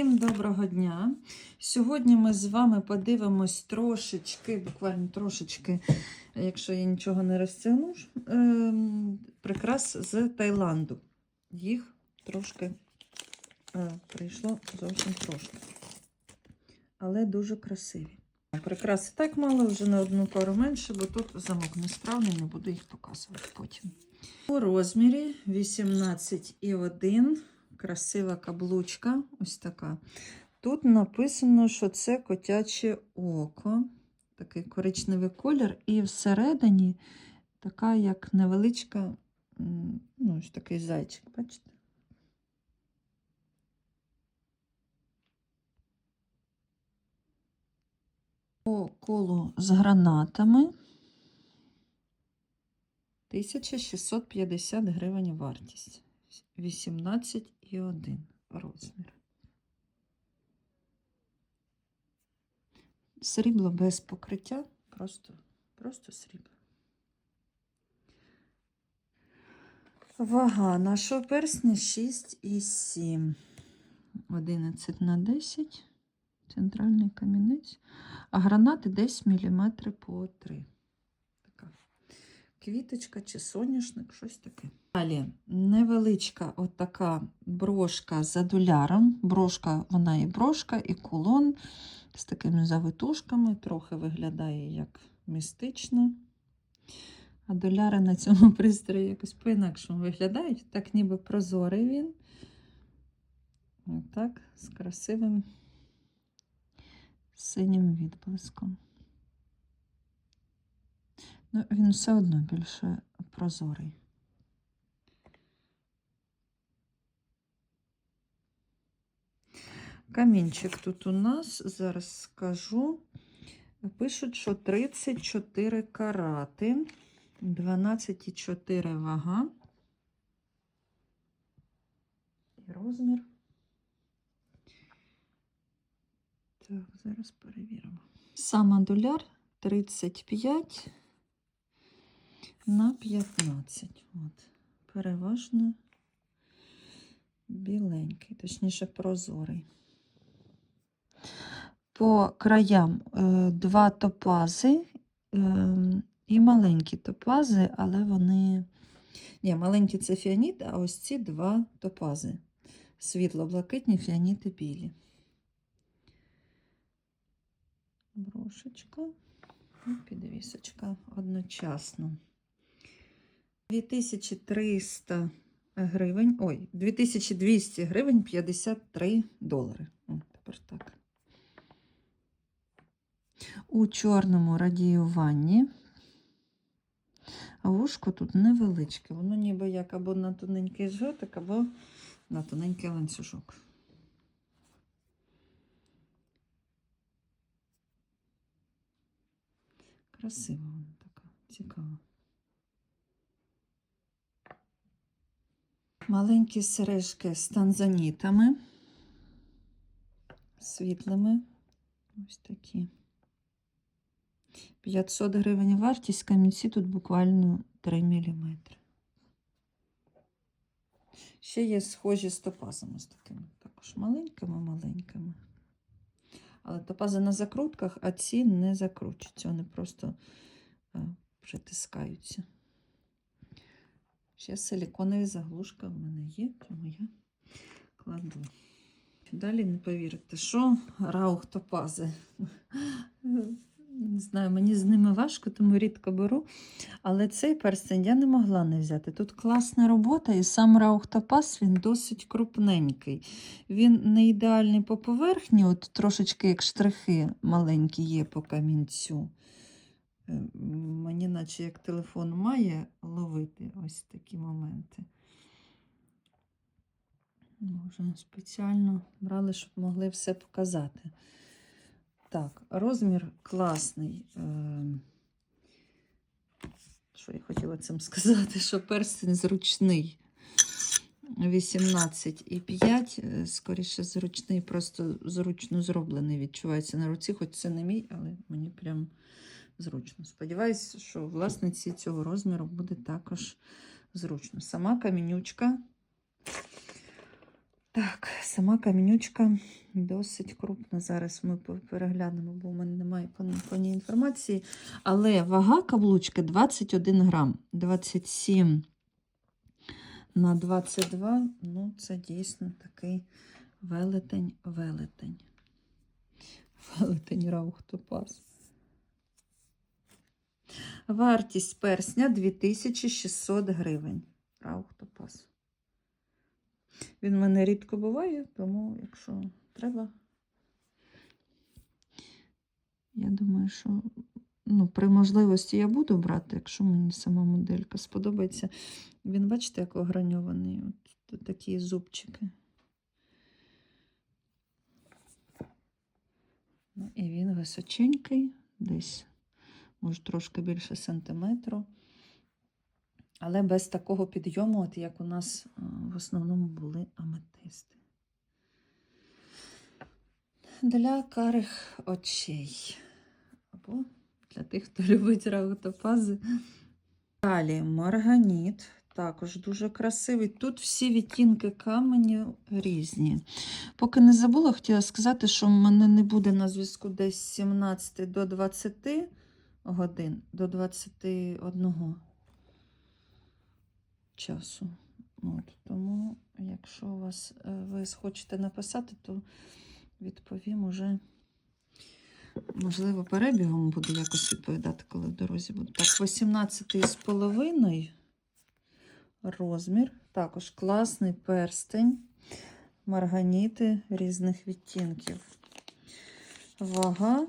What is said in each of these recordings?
Всім доброго дня! Сьогодні ми з вами подивимось трошечки, буквально трошечки, якщо я нічого не розтягну, ем, прикрас з Таїланду. Їх трошки е, прийшло зовсім трошки. Але дуже красиві. Прикраси так мало, вже на одну пару менше, бо тут замок несправний, не буду їх показувати потім. У розмірі 18,1 красива каблучка, ось така. Тут написано, що це котяче око, такий коричневий колір, і всередині така, як невеличка, ну, ось такий зайчик, бачите? По колу з гранатами 1650 гривень вартість. 18,1 розмір. Срібло без покриття, просто, просто срібло. Вага нашого персня 6,7. 11 на 10. Центральний камінець. А гранати десь міліметри по 3. Квіточка чи соняшник, щось таке. Далі невеличка отака брошка з адуляром. Брошка, вона і брошка, і кулон з такими завитушками, трохи виглядає як містично. Адуляри на цьому пристрої якось по-інакшому виглядають. Так ніби прозорий він. Отак, з красивим синім відблиском. Ну, він все одно більше прозорий. Камінчик тут у нас, зараз скажу, пишуть, що 34 карати, 12,4 вага. І розмір. Так, зараз перевіримо. Сам адуляр 35 на 15. От. Переважно біленький, точніше прозорий. По краям е, два топази е, і маленькі топази, але вони. Ні, маленькі це фіаніт, а ось ці два топази. Світло-блакитні фіаніти білі. Брошечка і підвісочка одночасно. 2300 гривень, ой, 2200 гривень 53 долари. О, тепер так. У чорному радіюванні. А вушко тут невеличке. Воно ніби як або на тоненький жгутик, або на тоненький ланцюжок. Красива вона така, цікава. Маленькі сережки з танзанітами, світлими. Ось такі. 500 гривень вартість, камінці тут буквально 3 мм. Ще є схожі з топазами з такими, також маленькими-маленькими. Але топази на закрутках, а ці не закручуються, вони просто а, притискаються. Ще силіконові заглушка в мене є, тому я кладу. Далі не повірите, що раух топази. Не знаю, мені з ними важко, тому рідко беру. Але цей перстень я не могла не взяти. Тут класна робота, і сам раух топаз він досить крупненький. Він не ідеальний по поверхні, от трошечки як штрихи маленькі є по камінцю. Наче як телефон має ловити ось такі моменти. Може, спеціально брали, щоб могли все показати. Так, розмір класний. Е, Що я хотіла цим сказати? Що перстень зручний. 18,5, е, скоріше зручний, просто зручно зроблений. Відчувається на руці, хоч це не мій, але мені прям зручно. Сподіваюся, що власниці цього розміру буде також зручно. Сама камінючка Так, сама камінючка досить крупна. Зараз ми переглянемо, бо в мене немає по, ній інформації. Але вага каблучки 21 грам. 27 на 22. Ну, це дійсно такий велетень, велетень. Велетень раух топаз. Вартість персня 2600 гривень. Раух топаз. Він в мене рідко буває, тому якщо треба, я думаю, що ну, при можливості я буду брати, якщо мені сама моделька сподобається. Він, бачите, як ограньований. Тут такі зубчики. Ну, і він височенький, десь, може, трошки більше сантиметру. Але без такого підйому, от як у нас в основному були аметисти. Для карих очей. Або для тих, хто любить раутопази. Далі марганіт. Також дуже красивий. Тут всі відтінки каменю різні. Поки не забула, хотіла сказати, що в мене не буде на зв'язку десь 17 до 20 годин, до 21 часу. От, тому, якщо у вас е, ви хочете написати, то відповім уже, можливо, перебігом буду якось відповідати, коли в дорозі буду. Так, 18 з половиною розмір. Також класний перстень, марганіти різних відтінків. Вага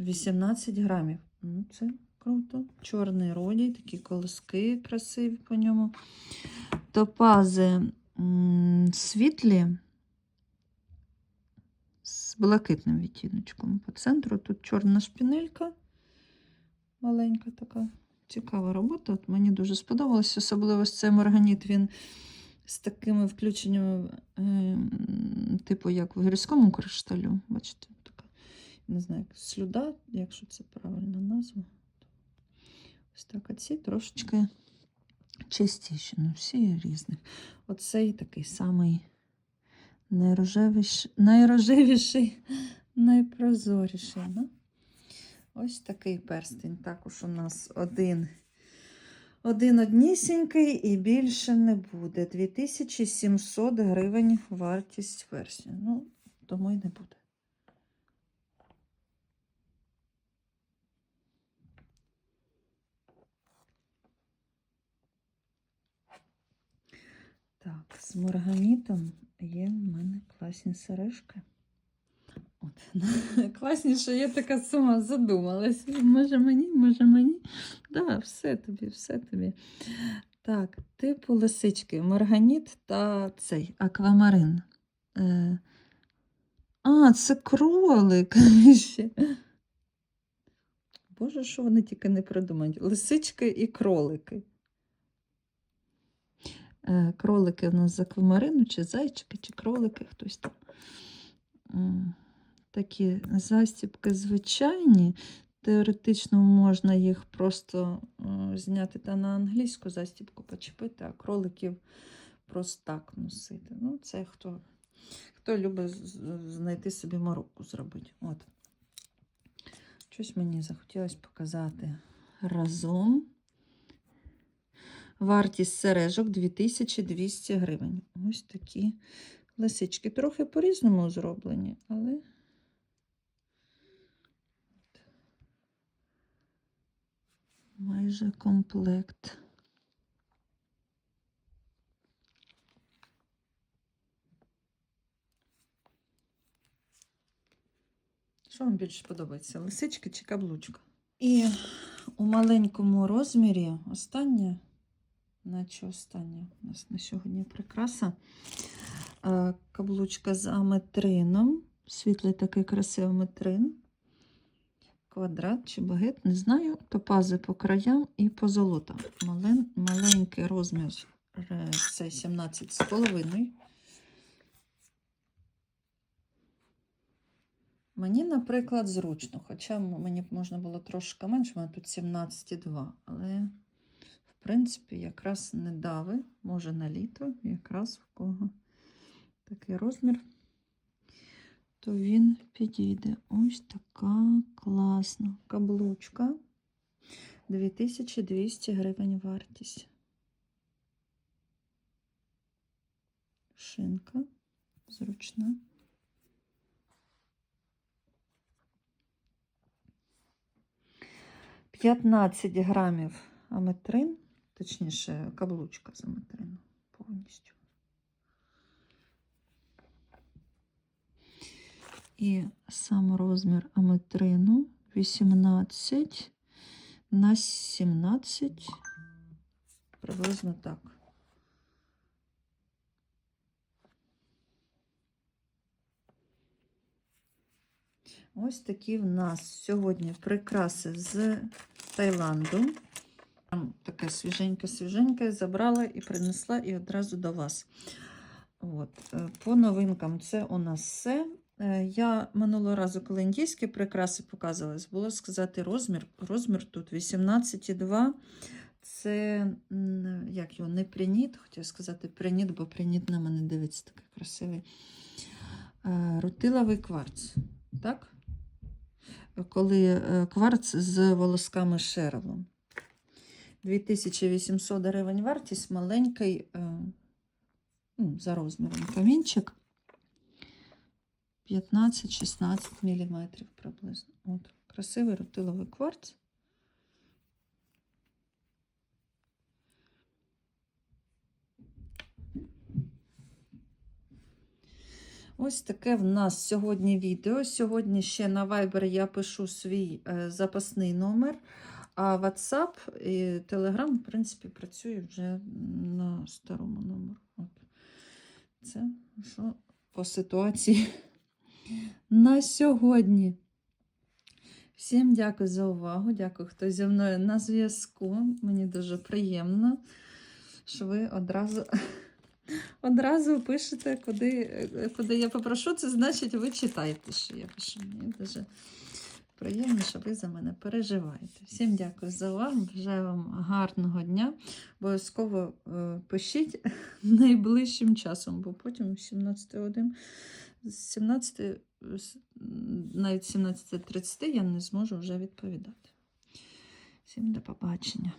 18 грамів. Ну, це круто. Чорний родій, такі колоски красиві по ньому. Топази світлі з блакитним відтіночком. По центру тут чорна шпінелька. Маленька така. Цікава робота. От мені дуже сподобалось. Особливо ось цей марганіт, він з такими включеннями, е, типу, як в гірському кришталю. Бачите, не знаю, слюда, якщо це правильна назва. Ось так, оці трошечки чистіші, ну всі різних. Оцей такий самий найрожевіший, найрожевіший, найпрозоріший. Ну? Ось такий перстень. Також у нас один, один однісінький і більше не буде. 2700 гривень вартість перстня. Ну, тому й не буде. Так, з морганітом є в мене класні сережки. От. Класні, що я така сама задумалась. Може мені, може мені. Да, все тобі, все тобі. Так, типу лисички, марганіт та цей аквамарин. Е, а, це кролик. Боже, що вони тільки не придумають. Лисички і кролики. Е, Кролики у нас з аквамарину, чи зайчики, чи кролики, хтось там. Такі застібки звичайні. Теоретично можна їх просто е, зняти та на англійську застібку почепити, а кроликів просто так носити. Ну, це хто, хто любить знайти собі мороку зробити. От. Щось мені захотілося показати разом. Вартість сережок 2200 гривень. Ось такі лисички. Трохи по-різному зроблені, але. Майже комплект. Що вам більше подобається? Лисички чи каблучка? І у маленькому розмірі остання, наче остання у нас на сьогодні прикраса. Е, Каблучка з аметрином. Світлий такий красивий аметрин. Квадрат чи багет, не знаю. Топази по краям і по золотам. Мален, маленький розмір е, це 17,5. Мені, наприклад, зручно, хоча мені б можна було трошки менше, у мене тут 17,2, але в принципі, якраз не дави, може на літо, якраз в кого такий розмір, то він підійде. Ось така класна каблучка. 2200 гривень вартість. Шинка зручна. П'ятнадцять грамів аметрин, точніше, каблучка з аметрину повністю. І сам розмір аметрину 18 на 17, приблизно так. Ось такі в нас сьогодні прикраси з Таїланду. Там таке свіженьке-свіженьке забрала і принесла і одразу до вас. От. е, По новинкам це у нас все. Е, Я минулого разу, коли індійські прикраси показувались, було сказати розмір. Розмір тут 18,2. Це як його, не приніт, хотів сказати приніт, бо приніт на мене дивиться такий красивий. Е, Рутиловий кварц. Так? Коли е, кварц з волосками шерлом. 2800 гривень вартість, маленький е, ну, за розміром камінчик. 15-16 мм приблизно. От, красивий рутиловий кварц. Ось таке в нас сьогодні відео. Сьогодні ще на Viber я пишу свій е, запасний номер, а WhatsApp і Telegram, в принципі, працює вже на старому номеру. От. Це що по ситуації на сьогодні. Всім дякую за увагу. Дякую, хто зі мною на зв'язку. Мені дуже приємно, що ви одразу, одразу пишете, куди, куди я попрошу. Це значить, ви читаєте, що я пишу. Мені дуже приємно, що ви за мене переживаєте. Всім дякую за увагу. Бажаю вам гарного дня. Обов'язково е, пишіть найближчим часом, бо потім 17 годин з 17, навіть 17.30 я не зможу вже відповідати. Всім до побачення.